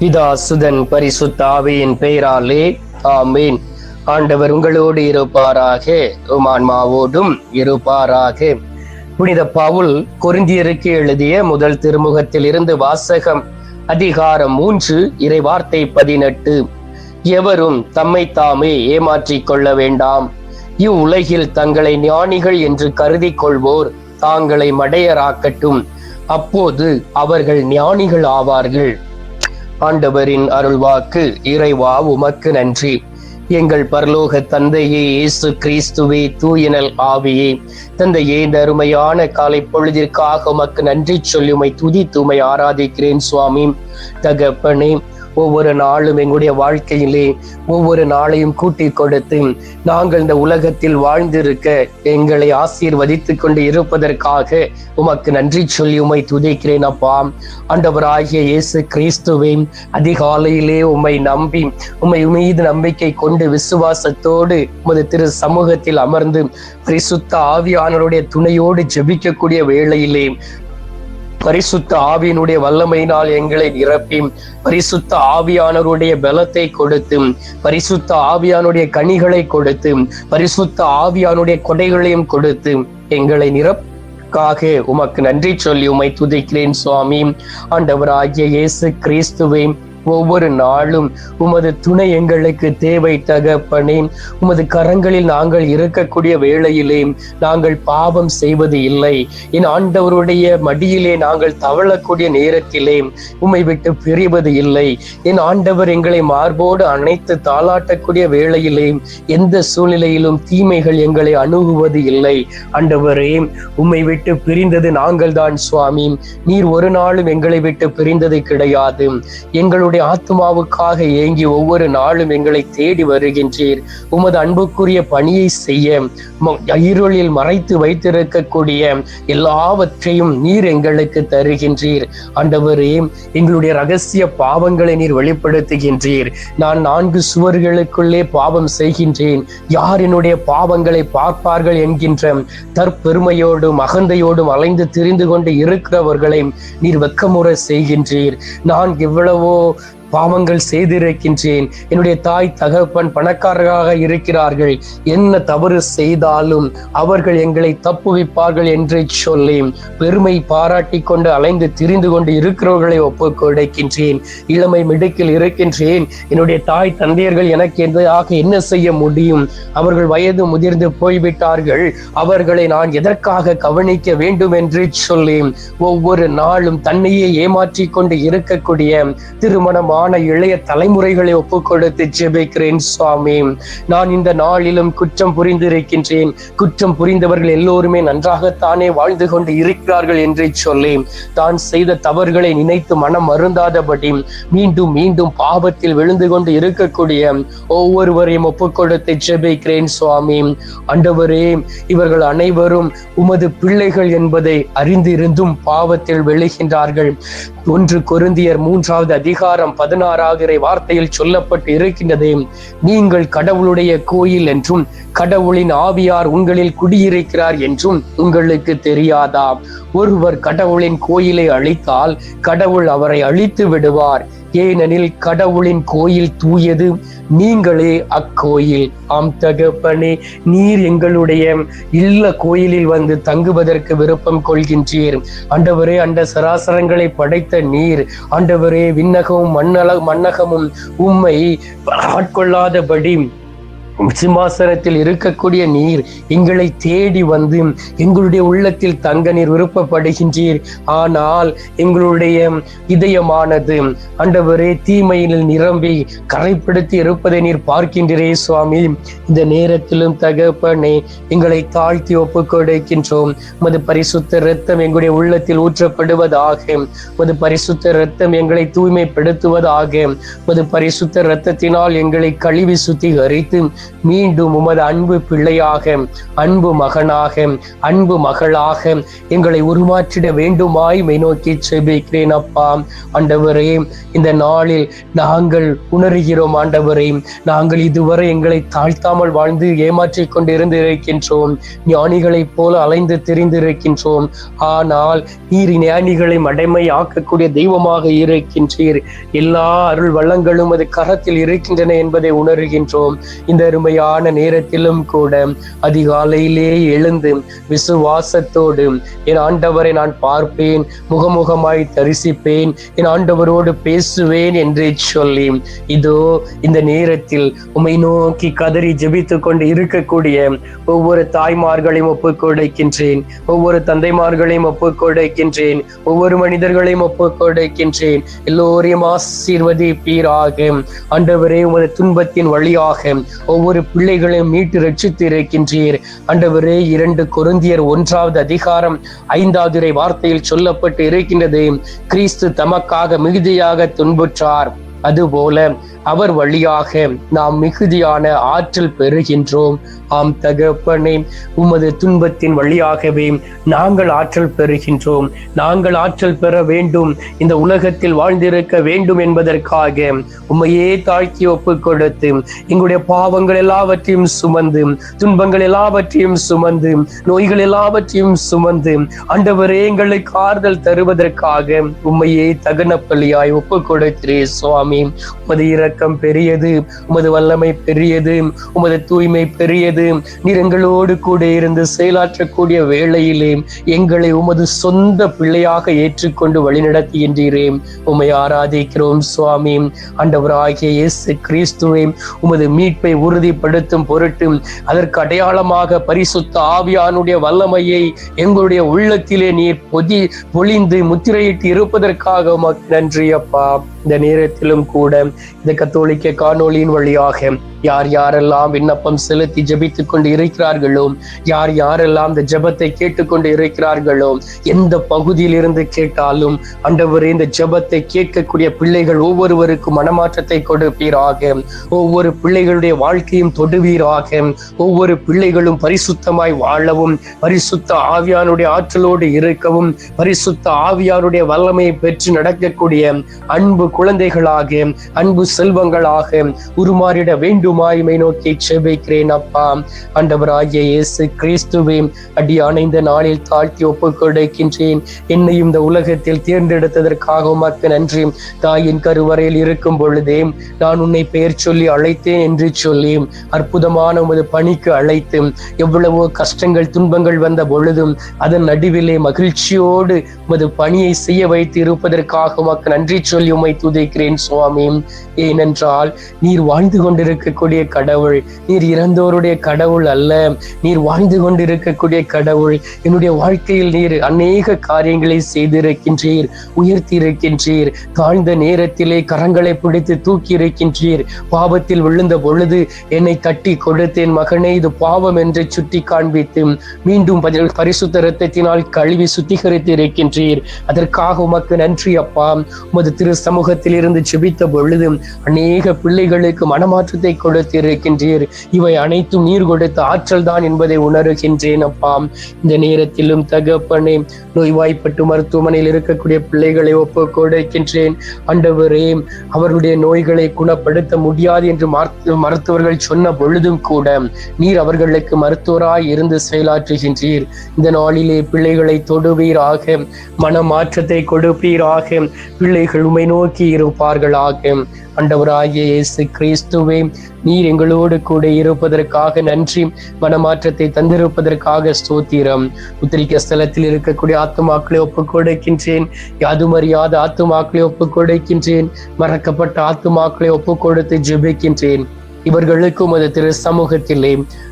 பிதா சுதன் பரிசுத்த ஆவியின் பெயராலே ஆமீன். ஆண்டவர் உங்களோடு இருப்பாராக உமான்மாவோடும் இருப்பாராக. புனித பவுல் கொரிந்தியருக்கு எழுதிய முதல் திருமுகத்தில் இருந்து வாசகம் அதிகாரம் மூன்று இறை வார்த்தை பதினெட்டு. எவரும் தம்மை தாமே ஏமாற்றிக் கொள்ள வேண்டாம். இவ்வுலகில் தங்களை ஞானிகள் என்று கருதி கொள்வோர் தாங்களை மடையராக்கட்டும். அப்போது அவர்கள் ஞானிகள் ஆவார்கள். ஆண்டவரின் அருள்வாக்கு இறைவா உமக்கு நன்றி. எங்கள் பரலோக தந்தையே இயேசு கிறிஸ்துவே தூயனல் ஆவியே. தந்தையே இந்த அருமையான காலை பொழுதிற்காக உமக்கு நன்றி சொல்லி உமை துதித்து உமை ஆராதிக்கிறேன் சுவாமி. தகப்பனே ஒவ்வொரு நாளும் எங்களுடைய வாழ்க்கையிலே ஒவ்வொரு நாளையும் கூட்டி கொடுத்து நாங்கள் இந்த உலகத்தில் வாழ்ந்திருக்க எங்களை ஆசீர்வதித்துக் கொண்டு இருப்பதற்காக உமக்கு நன்றி சொல்லி உமை துதிக்கிறேன் அப்பா. ஆண்டவராகிய இயேசு கிறிஸ்துவை அதிகாலையிலே உம்மை நம்பி உம்மை மீது நம்பிக்கை கொண்டு விசுவாசத்தோடு உமது திரு சமூகத்தில் அமர்ந்து கிறிஸ்துத்த ஆவியானவருடைய துணையோடு ஜெபிக்கக்கூடிய வேளையிலே பரிசுத்த ஆவியினுடைய வல்லமையினால் எங்களை நிரப்பி பரிசுத்த ஆவியானவருடைய பலத்தை கொடுத்து பரிசுத்த ஆவியானுடைய கனிகளை கொடுத்து பரிசுத்த ஆவியானுடைய கொடைகளையும் கொடுத்து எங்களை நிரப்பாக உமக்கு நன்றி சொல்லி உமை துதிக்கிறேன் சுவாமி. ஆண்டவராகிய இயேசு கிறிஸ்துவை ஒவ்வொரு நாளும் உமது துணை எங்களுக்கு தேவை தகப்பனே. உமது கரங்களில் நாங்கள் இருக்கக்கூடிய வேளையிலே நாங்கள் பாவம் செய்வது இல்லை. என் ஆண்டவருடைய மடியிலே நாங்கள் தவழக்கூடிய நேரத்திலே உம்மை விட்டு பிரிவது இல்லை. என் ஆண்டவர் எங்களை மார்போடு அணைத்து தாளாட்டக்கூடிய வேளையிலே எந்த சூழ்நிலையிலும் தீமைகள் எங்களை அணுகுவது இல்லை. ஆண்டவரே உம்மை விட்டு பிரிந்தது நாங்கள் தான் சுவாமி. நீர் ஒரு நாளும் எங்களை விட்டு பிரிந்தது கிடையாது. எங்களுடைய எங்களுடைய ஆத்மாவுக்காக ஏங்கி ஒவ்வொரு நாளும் எங்களை தேடி வருகின்றீர். உமது அன்புக்குரிய பணியை செய்ய இருளில் மறைத்து வைத்திருக்கக்கூடிய எல்லாவற்றையும் நீர் எங்களுக்கு தருகின்றீர். ஆண்டவரே எங்களுடைய ரகசிய பாவங்களை நீர் வெளிப்படுத்துகின்றீர். நான் நான்கு சுவர்களுக்குள்ளே பாவம் செய்கின்றேன். யார் என்னுடைய பாவங்களை பார்ப்பார்கள் என்கின்ற தற்பெருமையோடும் அகந்தையோடும் அலைந்து திரிந்து கொண்டு இருக்கிறவர்களை நீர் வெக்கமுறை செய்கின்றீர். நான் எவ்வளவோ பாவங்கள் செய்திருக்கின்றேன். என்னுடைய தாய் தகப்பன் பணக்காரராக இருக்கிறார்கள். என்ன தவறு செய்தாலும் அவர்கள் எங்களை தப்புவிப்பார்கள் என்று சொல்லி பெருமை பாராட்டி கொண்டு அலைந்து திரிந்து கொண்டு இருக்கிறவர்களை ஒப்புக் கொடுக்கின்றேன். இளமை மிடுக்கில் இருக்கின்றேன். என்னுடைய தாய் தந்தையர்கள் எனக்கு எதாக என்ன செய்ய முடியும்? அவர்கள் வயது முதிர்ந்து போய்விட்டார்கள். அவர்களை நான் எதற்காக கவனிக்க வேண்டும் என்று சொல்லி ஒவ்வொரு நாளும் தன்னையே ஏமாற்றி கொண்டு இருக்கக்கூடிய திருமணம் மான இளைய தலைமுறைகளை ஒப்புக் கொடுத்து ஜெபிக்கிறேன் சுவாமி. நான் இந்த நாளிலும் குற்றம் புரிந்திருக்கின்றேன். குற்றம் புரிந்தவர்கள் எல்லோருமே நன்றாகத்தானே வாழ்ந்து கொண்டு இருக்கிறார்கள் என்று சொல்லி தான் செய்த தவறுகளை நினைத்து மனம் அருந்தாதபடி மீண்டும் மீண்டும் பாவத்தில் விழுந்து கொண்டு இருக்கக்கூடிய ஒவ்வொருவரையும் ஒப்புக் கொடுத்து ஜெபிக்கிறேன் சுவாமி. அண்டவரே இவர்கள் அனைவரும் உமது பிள்ளைகள் என்பதை அறிந்திருந்தும் பாவத்தில் விழுகின்றார்கள். ஒன்று கொருந்தியர் மூன்றாவது அதிகாரம் பதினாறாகிற வார்த்தையில் சொல்லப்பட்டு இருக்கின்றது நீங்கள் கடவுளுடைய கோயில் என்றும் கடவுளின் ஆவியார் உங்களில் குடியிருக்கிறார் என்றும் உங்களுக்கு தெரியாதா? ஒருவர் கடவுளின் கோயிலை அழித்தால் கடவுள் அவரை அழித்து விடுவார். ஏனெனில் கடவுளின் கோயில் தூயது நீங்களே அக்கோயில். ஆம் தகப்பனே நீர் எங்களுடைய இல்ல கோயிலில் வந்து தங்குவதற்கு விருப்பம் கொள்கின்றீர். அண்டவரே அண்ட சராசரங்களை படைத்த நீர் ஆண்டவரே விண்ணகமும் மண்ணல மன்னகமும் உம்மை ஆட்கொள்ளாதபடி சிம்மாசனத்தில் இருக்கக்கூடிய நீர் எங்களை தேடி வந்து எங்களுடைய உள்ளத்தில் தங்க நீர் விருப்பப்படுகின்றீர். ஆனால் எங்களுடைய இதயமானது அண்டவரே தீமையில் நிரம்பி கரைப்படுத்தி இருப்பதை நீர் பார்க்கின்றே சுவாமி. இந்த நேரத்திலும் தகப்பனே எங்களை தாழ்த்தி ஒப்பு கொடுக்கின்றோம். மது பரிசுத்த ரத்தம் எங்களுடைய உள்ளத்தில் ஊற்றப்படுவதாக மது பரிசுத்த ரத்தம் எங்களை தூய்மைப்படுத்துவதாக மது பரிசுத்த ரத்தத்தினால் எங்களை கழுவி சுத்திகரித்து மீண்டும் உமது அன்பு பிள்ளையாக அன்பு மகனாக அன்பு மகளாக எங்களை உருமாற்றிட வேண்டுமாய் மை நோக்கி செபிக்கிறேன் அப்பா. ஆண்டவரே இந்த நாளில் நாங்கள் உணர்கிறோம் ஆண்டவரே நாங்கள் இதுவரை எங்களை தாழ்த்தாமல் வாழ்ந்து ஏமாற்றிக் கொண்டு இருந்து ஞானிகளைப் போல அலைந்து திரிந்திருக்கின்றோம். ஆனால் நீர் ஞானிகளை மடைமை ஆக்கக்கூடிய தெய்வமாக இருக்கின்றீர். எல்லா அருள் வள்ளங்களும் அது கரத்தில் இருக்கின்றன என்பதை உணர்கின்றோம். இந்த அருமையான நேரத்திலும் கூட அதிகாலையிலே எழுந்து விசுவாசத்தோடு என் ஆண்டவரை நான் பார்ப்பேன் முகமுகமாய் தரிசிப்பேன் என் ஆண்டவரோடு பேசுவேன் என்று சொல்லி இதோ இந்த நேரத்தில் உமை நோக்கி கதறி ஜெபித்துக் கொண்டு இருக்கக்கூடிய ஒவ்வொரு தாய்மார்களையும் ஒப்புக் கொடுக்கின்றேன் ஒவ்வொரு தந்தைமார்களையும் ஒப்புக் கொடுக்கின்றேன் ஒவ்வொரு மனிதர்களையும் ஒப்புக் கொடுக்கின்றேன் எல்லோரையும் ஆசீர்வதிப்பீராக. ஆண்டவரே உமது துன்பத்தின் வழியாக ஒவ்வொரு பிள்ளைகளையும் மீட்டு ரட்சித்து இருக்கின்றீர். அண்டவரே இரண்டு கொருந்தியர் ஒன்றாவது அதிகாரம் ஐந்தாவது வார்த்தையில் சொல்லப்பட்டு இருக்கின்றது. கிறிஸ்து தமக்காக மிகுதியாக துன்புற்றார். அதுபோல அவர் வழியாக நாம் மிகுதியான ஆற்றல் பெறுகின்றோம். ஆம் தகப்பனே உமது துன்பத்தின் வழியாகவே நாங்கள் ஆற்றல் பெறுகின்றோம். நாங்கள் ஆற்றல் பெற வேண்டும். இந்த உலகத்தில் வாழ்ந்திருக்க வேண்டும் என்பதற்காக உம்மையே தாழ்த்தி ஒப்பு கொடுத்து எங்களுடைய பாவங்கள் எல்லாவற்றையும் சுமந்து துன்பங்கள் எல்லாவற்றையும் சுமந்து நோய்கள் எல்லாவற்றையும் சுமந்து ஆண்டவரே எங்களுக்கு ஆறுதல் தருவதற்காக உம்மையே தகன பள்ளியாய் ஒப்பு கொடுக்கிறே சுவாமி. உமது இரக்கம் பெரியது உமது வல்லமை பெரியது உமது தூய்மை பெரியது. நீர் எங்களோடு கூட இருந்து செயலாற்றக்கூடிய வேளையிலே எங்களை உமது சொந்த பிள்ளையாக ஏற்றுக்கொண்டு வழிநடத்துகின்றீரே உமை ஆராதிக்கிறோம் சுவாமி. ஆண்டவராகிய இயேசு கிறிஸ்துவை உமது மீட்பை உறுதிப்படுத்தும் பொருட்டு அதற்கு அடையாளமாக பரிசுத்த ஆவியானுடைய வல்லமையை எங்களுடைய உள்ளத்திலே நீர் பொதி பொழிந்து முத்திரையிட்டு இருப்பதற்காக உமக்கு நன்றி அப்பா இந்த நேரத்திலும் கூட இந்த கத்தோலிக்க காணொளியின் வழியாக யார் யாரெல்லாம் விண்ணப்பம் செலுத்தி ஜபித்துக் கொண்டு இருக்கிறார்களோ யார் யாரெல்லாம் இந்த ஜபத்தை கேட்டுக்கொண்டு இருக்கிறார்களோ எந்த பகுதியில் இருந்து கேட்டாலும் அண்டவரே இந்த ஜபத்தை கேட்கக்கூடிய பிள்ளைகள் ஒவ்வொருவருக்கும் மனமாற்றத்தை கொடுப்பீராக. ஒவ்வொரு பிள்ளைகளுடைய வாழ்க்கையும் தொடுவீராக. ஒவ்வொரு பிள்ளைகளும் பரிசுத்தமாய் வாழவும் பரிசுத்த ஆவியானுடைய ஆற்றலோடு இருக்கவும் பரிசுத்த ஆவியானுடைய வல்லமையை பெற்று நடக்கக்கூடிய அன்பு குழந்தைகளாக அன்பு செல்வங்களாக உருமாறிட வேண்டுமாய்மை நோக்கி செபிக்கிறேன் அப்பா. ஆண்டவராகிய இயேசு கிறிஸ்துவே அடியான இந்த நாளில் தாழ்த்தி ஒப்புக் கொடுக்கின்றேன். என்னையும் இந்த உலகத்தில் தேர்ந்தெடுத்ததற்காக உமக்கு நன்றி. தாயின் கருவறையில் இருக்கும் பொழுதே நான் உன்னை பெயர் சொல்லி அழைத்தேன் என்று சொல்லி அற்புதமான உமது பணிக்கு அழைத்து எவ்வளவோ கஷ்டங்கள் துன்பங்கள் வந்த பொழுதும் அதன் நடுவிலே மகிழ்ச்சியோடு உமது பணியை செய்ய வைத்து இருப்பதற்காக உமக்கு நன்றி சொல்லி உம்மை துதிக்கிறேன் சுவாமி. ஏனென்றால் நீர் வாழ்ந்து கொண்டிருக்கக்கூடிய கடவுள் நீர் இறந்தோருடைய கடவுள் அல்ல. நீர் வாழ்ந்து கொண்டிருக்கக்கூடிய கடவுள் என்னுடைய வாழ்க்கையில் நீர் அநேக காரியங்களை செய்திருக்கின்றீர் உயர்த்தி இருக்கின்றீர் தாழ்ந்த நேரத்திலே கரங்களை பிடித்து தூக்கி இருக்கின்றீர் பாவத்தில் விழுந்த பொழுது என்னை தட்டி கொடுத்தேன் மகனே இது பாவம் என்று சுட்டி காண்பித்து மீண்டும் பரிசுத்த ரத்தத்தினால் கழுவி சுத்திகரித்து இருக்கின்றீர் அதற்காக உமக்கு நன்றி அப்பா. உமது திரு சமூகத்தில் இருந்து செபித்த பொழுது அநேக பிள்ளைகளுக்கு மனமாற்றத்தை கொடுத்திருக்கின்றீர். இவை அனைத்தும் நீர் கொடுத்த ஆற்றல் தான் என்பதை உணர்கின்றேன் அப்பா. இந்த நேரத்திலும் தகப்பனே நோய்வாய்ப்பட்டு மருத்துவமனையில் இருக்கக்கூடிய பிள்ளைகளை ஒப்பு கொடுக்கின்றேன். அண்டவரே அவர்களுடைய நோய்களை குணப்படுத்த முடியாது என்று மருத்துவர்கள் சொன்ன பொழுதும் கூட நீர் அவர்களுக்கு மருத்துவராய் இருந்து செயலாற்றுகின்றீர். இந்த நாளிலே பிள்ளைகளை தொடுவீராக மனமாற்றத்தை கொடுப்பீராக பிள்ளைகள் உமை நோக்கி இருப்பார்களாக. ஆண்டவராகிய இயேசு கிறிஸ்துவே நீர் எங்களோடு கூட இருப்பதற்காக நன்றி மனமாற்றத்தை தந்திருப்பதற்காக ஸ்தோத்திரம். உத்திரிக்க ஸ்தலத்தில் இருக்கக்கூடிய ஆத்துமாக்களை ஒப்பு கொடுக்கின்றேன் யாதுமறியாத ஆத்துமாக்களை ஒப்பு கொடுக்கின்றேன் மறக்கப்பட்ட ஆத்துமாக்களை ஒப்பு கொடுத்து ஜெபிக்கின்றேன். இவர்களுக்கும் அது திரு சமூகத்திலே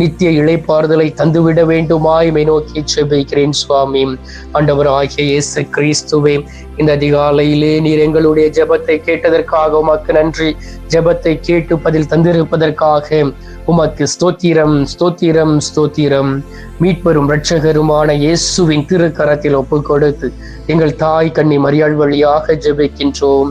நித்திய இளைப்பாறுதலை தந்துவிட வேண்டுமாய் மை நோக்கி செபிக்கிறேன் சுவாமி. ஆண்டவர் ஆகிய இயேசு கிறிஸ்துவே இந்த அதிகாலையிலே நீர் எங்களுடைய ஜெபத்தை கேட்டதற்காக உமக்கு நன்றி. ஜெபத்தை கேட்டு பதில் தந்திருப்பதற்காக உமக்கு ஸ்தோத்திரம் ஸ்தோத்திரம் ஸ்தோத்திரம். மீட்பெரும் இரட்சகருமான இயேசுவின் திருக்கரத்தில் ஒப்புக்கொடுத்து எங்கள் தாய் கண்ணி மரியாள் வழியாக ஜெபிக்கின்றோம்.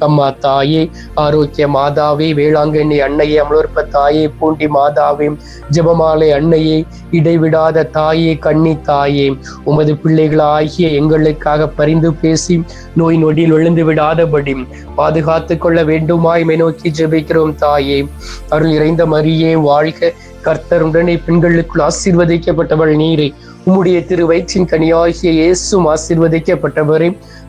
அம்மா தாயே ஆரோக்கிய மாதாவே வேளாங்கண்ணி அன்னையே அமலோற்ப தாயே பூண்டி மாதாவே ஜெபமாலை அன்னையே இடைவிடாத தாயே கண்ணி தாயே. உமது பிள்ளைகளாகிய எங்களுக்காக பரிந்து பேசி நோய் நொடியில் விழுந்து விடாதபடி பாதுகாத்து கொள்ள வேண்டுமாய் மெனோக்கி நோக்கி ஜெபிக்கிறோம் தாயே. அருள் இறைந்த மரியே வாழ்க கர்த்தருடனே பெண்களுக்குள் ஆசீர்வதிக்கப்பட்டவள் நீரை. உம்முடைய திரு வயிற்றின் கனியாகிய இயேசும் ஆசீர்வதிக்கப்பட்டவரே.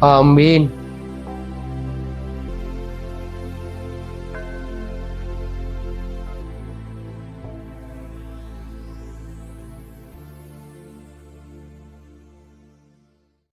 ஆமேன்